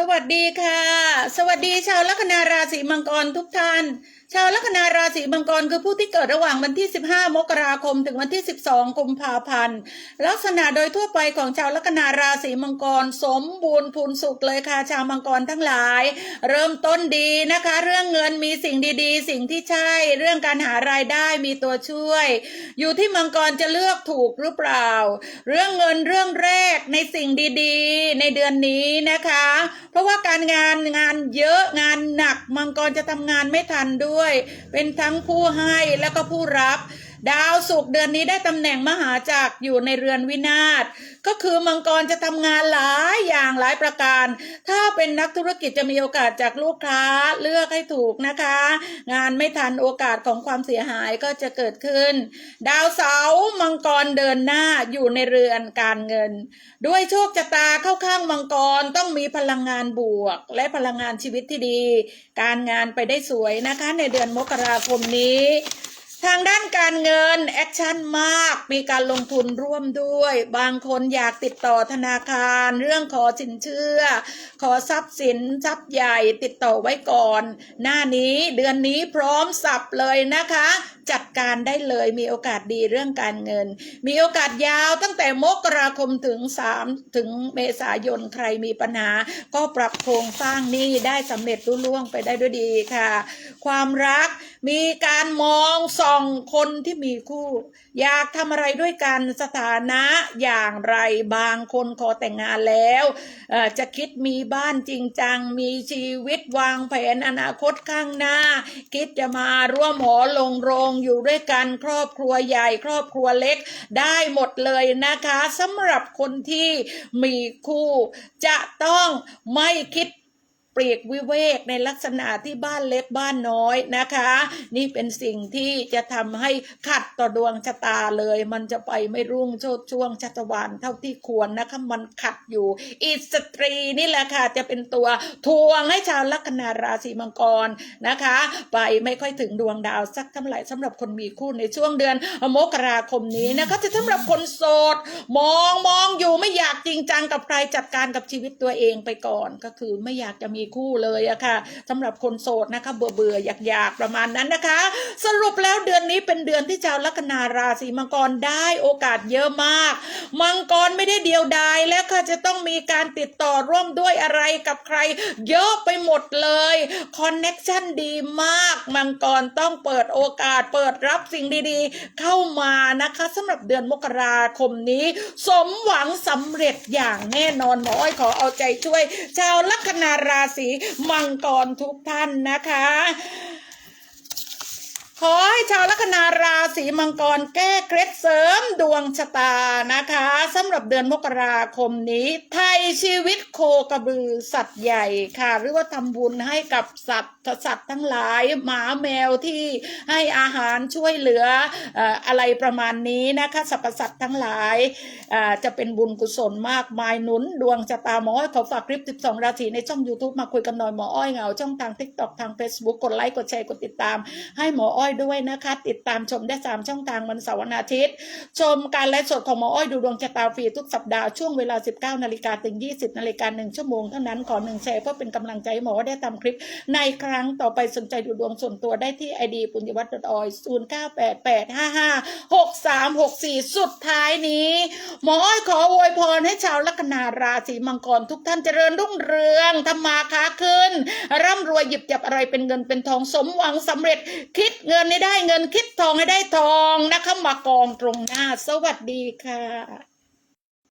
สวัสดีค่ะ สวัสดีชาวลัคนาราศีมังกรทุกท่าน ชาวลัคนาราศีมังกรคือผู้ที่เกิดระหว่างวันที่ 15 มกราคม ถึงวันที่ 12 กุมภาพันธ์ ลักษณะโดยทั่วไปของชาวลัคนาราศีมังกรสมบูรณ์พูนสุขเลยค่ะชาวมังกรทั้งหลาย เริ่มต้นดีนะคะ เรื่องเงินมีสิ่งดีๆ สิ่งที่ใช่ เรื่องการหารายได้มีตัวช่วย อยู่ที่มังกรจะเลือกถูกหรือเปล่า เรื่องเงินเรื่องแรกในสิ่งดีๆ ในเดือนนี้นะคะเพราะว่าการงานงานเยอะงานหนักมังกรจะทำงานไม่ทันด้วย เป็นทั้งผู้ให้แล้วก็ผู้รับ ดาวศุกร์เดือนนี้ได้ตำแหน่งมหาจักรอยู่ในเรือนวินาศก็คือมังกรจะทำงานหลายอย่างหลายประการ ถ้าเป็นนักธุรกิจจะมีโอกาสจากลูกค้าเลือกให้ถูกนะคะ งานไม่ทันโอกาสของความเสียหายก็จะเกิดขึ้น ดาวเสาร์มังกรเดินหน้าอยู่ในเรือนการเงิน ด้วยโชคชะตาเข้าข้างมังกรต้องมีพลังงานบวก และพลังงานชีวิตที่ดี การงานไปได้สวยนะคะในเดือนมกราคมนี้ ทางด้านการเงิน แอคชั่นมากมีการลงทุนร่วมด้วย บางคนอยากติดต่อธนาคาร เรื่องขอสินเชื่อ ขอทรัพย์สินทรัพย์ใหญ่ติดต่อไว้ก่อน หน้านี้เดือนนี้พร้อมสับเลยนะคะ จัดการได้เลยมีโอกาสดีเรื่องการเงิน มีโอกาสยาวตั้งแต่มกราคมถึง 3 ถึงเมษายนใครมีปัญหา ก็ปรับโครงสร้างหนี้ได้สำเร็จรุ่ล่วงไปได้ด้วยดีค่ะ ความรัก มีการมองส่องคนที่มีคู่ อยากทำอะไรด้วยกันสถานะอย่างไรบางคนขอแต่งงานแล้วจะคิดมีบ้านจริงจัง มีชีวิตวางแผนอนาคตข้างหน้า คิดจะมาร่วมหอลงโรงอยู่ด้วยกันครอบครัวใหญ่ครอบครัวเล็กได้หมดเลยนะคะสำหรับคนที่มีคู่จะต้องไม่คิด ลีกวิเวกในลักษณะที่บ้านเล็กบ้านน้อยนะคะ นี่เป็นสิ่งที่จะทำให้ขัดต่อดวงชะตาเลย มันจะไปไม่รุ่งโชดช่วงชัตวานเท่าที่ควรนะคะมันขัดอยู่อีสตรีนี่แหละค่ะจะเป็นตัวทวงให้ชาวลัคนาราศีมังกรนะคะ ไปไม่ค่อยถึงดวงดาวสักเท่าไหร่สำหรับคนมีคู่ในช่วงเดือนมกราคมนี้นะคะจะสำหรับคนโสด มองมองอยู่ไม่อยากจริงจังกับใครจัดการกับชีวิตตัวเองไปก่อนก็คือไม่อยากจะมีคู่เลยอะค่ะสำหรับคนโสดนะคะเบื่อเบื่ออยากอยากๆประมาณนั้นนะคะ สรุปแล้วเดือนนี้เป็นเดือนที่ชาวลัคนาราศีมังกรได้โอกาสเยอะมาก มังกรไม่ได้เดียวดายและค่ะจะต้องมีการติดต่อร่วมด้วยอะไรกับใคร เยอะไปหมดเลยคอนเน็กชันดีมากมังกรต้องเปิดโอกาสเปิดรับสิ่งดีๆ เข้ามานะคะสำหรับเดือนมกราคมนี้ สมหวังสำเร็จอย่างแน่นอนหมออ้อยขอเอาใจช่วย ชาวลัคนาราศีมังกรทุกท่านนะคะ ขอให้ชาวลัคนาราศีมังกรแก้เคล็ดเสริมดวงชะตานะคะสำหรับเดือนมกราคมนี้ ไทยชีวิตโคกระบือสัตว์ใหญ่ค่ะ หรือว่าทำบุญให้กับสัตว์สัตว์ทั้งหลายหมาแมวที่ให้อาหารช่วยเหลืออะไรประมาณนี้นะคะสรรพสัตว์ทั้งหลายจะเป็นบุญกุศลมากมายหนุนดวงชะตาหมออ้อยขอฝากคลิป 12 ราศีในช่อง YouTube มาคุยกันหน่อยหมออ้อยเงาช่องทาง TikTok ทาง Facebook กดไลค์กดแชร์กดติดตามให้หมออ้อยด้วยนะคะ ติดตามชมได้ 3 ช่องทางวันเสาร์วันอาทิตย์ ชมการไลฟ์สดของหมออ้อยดูดวงชะตาฟรีทุกสัปดาห์ช่วงเวลา 19นาฬิกาถึง 20นาฬิกา1ชั่วโมงเท่านั้นขอหนึ่งแชร์เพื่อเป็นกำลังใจหมอได้ทำคลิป ในครั้งต่อไปสนใจดูดวงส่วนตัวได้ที่ไอดีปุญญวัฒน์ออย0 9 8 8 5 5 6 3 6 4สุดท้ายนี้ หมออ้อยขออวยพรให้ชาวลัคนาราศีมังกรทุกท่านเจริญรุ่งเรืองทำมาค้าขึ้น ร่ำรวยหยิบจับอะไรเป็นเงินเป็นทองสมหวังสำเร็จคิดเงินนให้ได้เงินคิดทองให้ได้ทองนะคะมากองตรงหน้า สวัสดีค่ะ